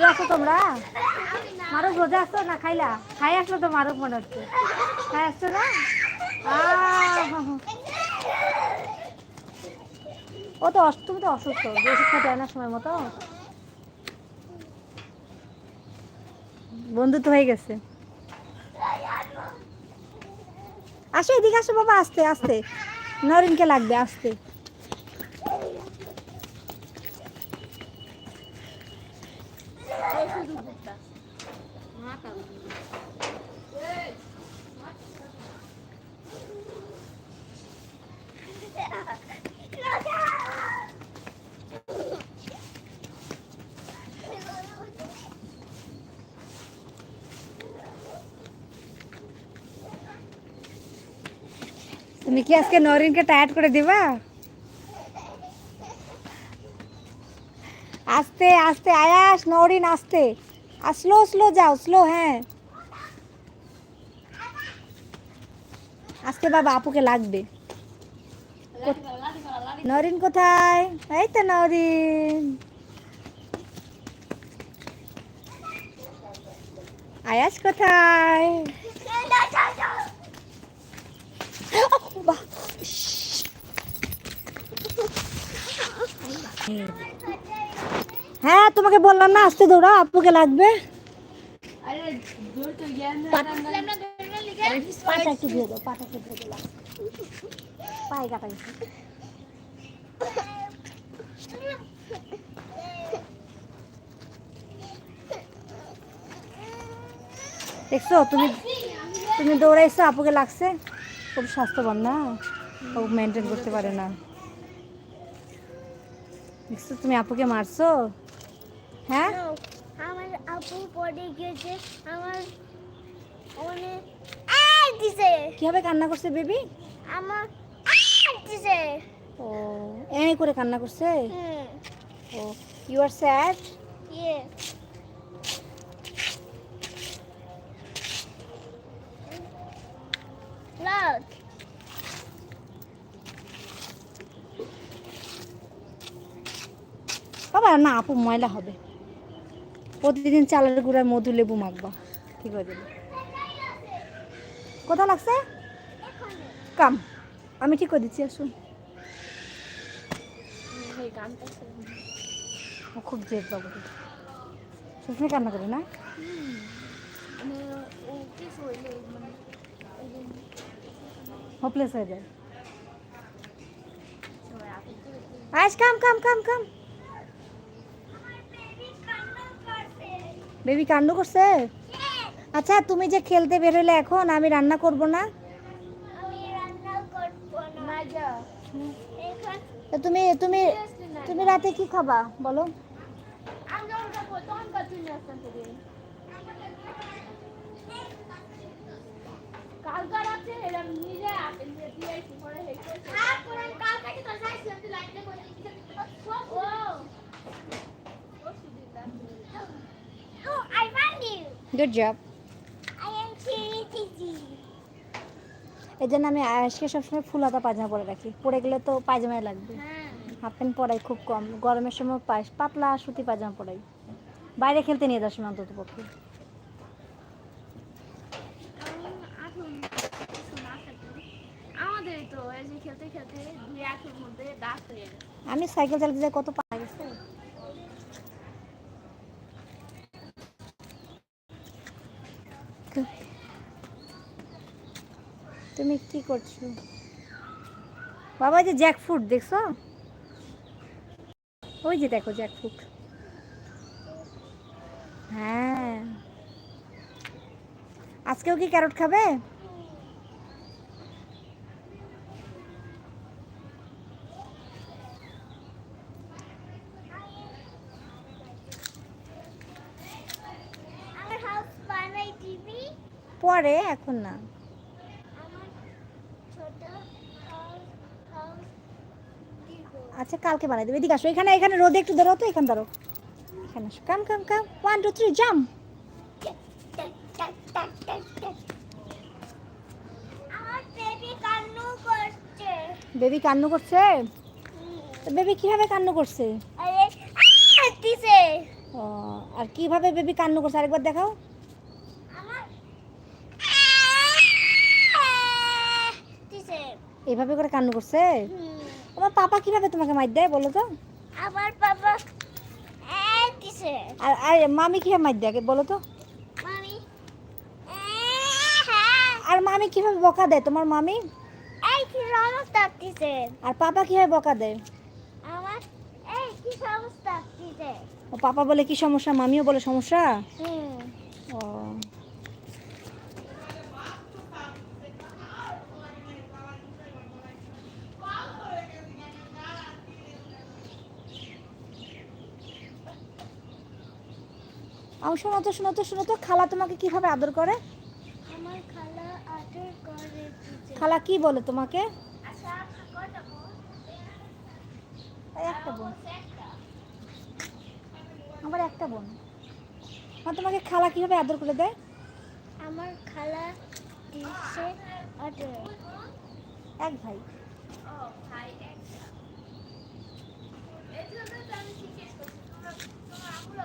রোজা আছো তোমরা? মারুক রোজা আসছো না খাইলা? খাই আসলো তো মারুক মনে হচ্ছে। খাই আসছো না? ও তো তুমি তো অসুস্থ ওষুধ খেতে হয় না সময় মতো। বন্ধু তো হয়ে গেছে। আসো এদিকে আসো বাবা, আস্তে আস্তে। নরিনকে লাগবে, আস্তে। তুমি কি আজকে নরিনকে টায়ার্ড করে দিবা আস্তে আস্তে আয়াস নরিন আস্তে আর স্লো স্লো যাও স্লো হ্যাঁ আজকে বাবা আপুকে লাগবে কোথ- নরিন কোথায় এই তো নরিন আয়াস কোথায় হ্যাঁ তোমাকে বললাম না, আসতে দৌড়া আপুকে লাগবে। দেখছ, তুমি তুমি দৌড়াইছো, আপুকে লাগছে। খুব স্বাস্থ্যবান না? ও মেনটেন করতে পারে না। দেখছ তুমি আপুকে মারছো? হ্যাঁ? আমার আপু পড়ে গেছে আমার অনেক আই দিছে কীভাবে কান্না করছে বেবি? আমার দিছে ও এ করে কান্না করছে? ও ইউ আর স্যাড ইয়ে Look. বাবা না, আপু, ময়লা হবে। প্রতিদিন চালের গুঁড়ায় মধু লেবু মাখবা। ঠিক হয়ে যাবে কোথাও লাগছে? কাম, আমি ঠিক করে দিচ্ছি, আসুন। খুব জেদ বাবু সবসময় কান্না করে না? হোপলেস হয়ে যায়। আজ কাম কাম কাম কাম। বেবি কান্ড করছে? আচ্ছা তুমি যে খেলতে বের বেরোলে এখন আমি রান্না করব না? আমি রান্না করব না। মাজা। এখন তো তুমি তুমি তুমি রাতে কি খাবা? বলো। কালকা রাতে এরম নিজে আপেল দিয়ে দিয়ে কি করে হেঁটে আর কোন কালকা কি তো যাইছি আমি লাইটে করে ও Oh, I found you. Good job. এই জন্য আমি আজকে সবসময় ফুল হাতা পায়জামা পরে রাখি। পরে গেলে তো পায়জামায় লাগবে। হ্যাঁ। হাফ প্যান্ট পরাই খুব কম। গরমের সময় পাই পাতলা সুতি পায়জামা পরাই। বাইরে খেলতে নিয়ে যাস অন্তত পক্ষে। আমি সাইকেল চালাতে যাই কত পা গেছে তুমি কি করছ? বাবা যে জ্যাকফ্রুট দেখছ? ওই যে দেখো জ্যাকফ্রুট হ্যাঁ। আজকেও কি ক্যারট খাবে? পরে এখন না আমার ছোট হাউস হাউস দিব আচ্ছা কালকে বানাই দেবে। এদিকে আসো এখানে এখানে রোদে একটু দাঁড়াও তো এখানে দাঁড়াও। এখানে আসো। Come come come. One two three jump baby কান্নু করছে। বেবি বেবি কীভাবে কান্নু করছে? ও আর কীভাবে বেবি কান্না করছে? আরেকবার দেখাও। এইভাবে করে কান্না করছে? তোমার পাপা কীভাবে তোমাকে মার দেয় বলো তো? আমার পাপা দিছে। আর আর মামি কীভাবে মার দেয় বলো তো? মামি আর মামি কীভাবে বকা দেয় তোমার মামি? এই কি সমস্যা দিছে? আর পাপা কীভাবে বকা দেয়? আমার এই কি সমস্যা দিছে? ও পাপা বলে কি সমস্যা? মামিও বলে সমস্যা? হুম। ও। আমি শোনো তো শোনো তো শোনো তো খালা তোমাকে কীভাবে আদর করে? আমার খালা আদর করে খালা কি বলে তোমাকে? আচ্ছা এই একটা বোন আমার একটা বোন আর তোমাকে খালা কীভাবে আদর করে দেয়? আমার খালা দিছে আদর। এক ভাই। তোমরা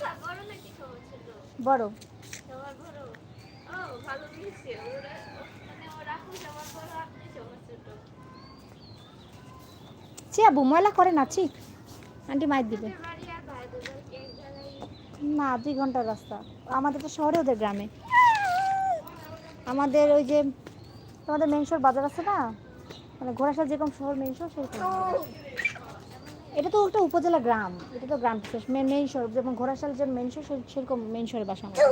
ছোট? চি আবু ময়লা করে না ঠিক আন্টি মাইর দিবে। বাড়ি বাড়ি না দুই ঘণ্টার রাস্তা। আমাদের তো শহরে ওদের গ্রামে। আমাদের ওই যে তোমাদের মেনশোর বাজার আছে না? মানে ঘোড়াশাল যেরকম শহর মেনশোর সেরকম। এটা তো একটা উপজেলা গ্রাম এটা তো গ্রাম বিশেষ মেনশোর যেমন ঘোড়াশাল যে মেনশোর সেরকম মেনশোরের বাসা আমাদের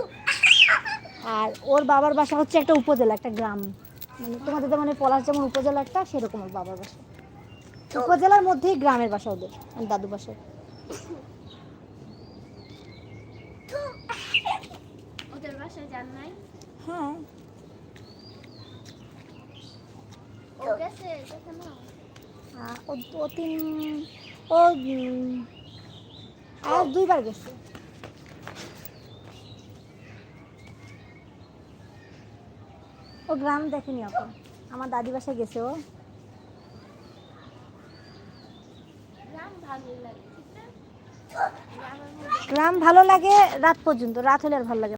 আর ওর বাবার বাসা হচ্ছে একটা উপজেলা একটা গ্রাম। মানে তোমাদের যেমন এই পলাশ যেমন উপজেলা একটা সেরকম ওর বাবার বাসা। উপজেলার মধ্যেই গ্রামের বাসা ওদের দাদু বাসা ওদের বাসায় যান নাই? হ্যাঁ। ও গেছে কেন আহ, ও ও তিন ও আর দুইবার গেছে। ও গ্রাম দেখেনি এখন। আমার দাদি বাসায় গেছে ও। গ্রাম ভালো লাগে রাত পর্যন্ত রাত হলে আর ভালো লাগে।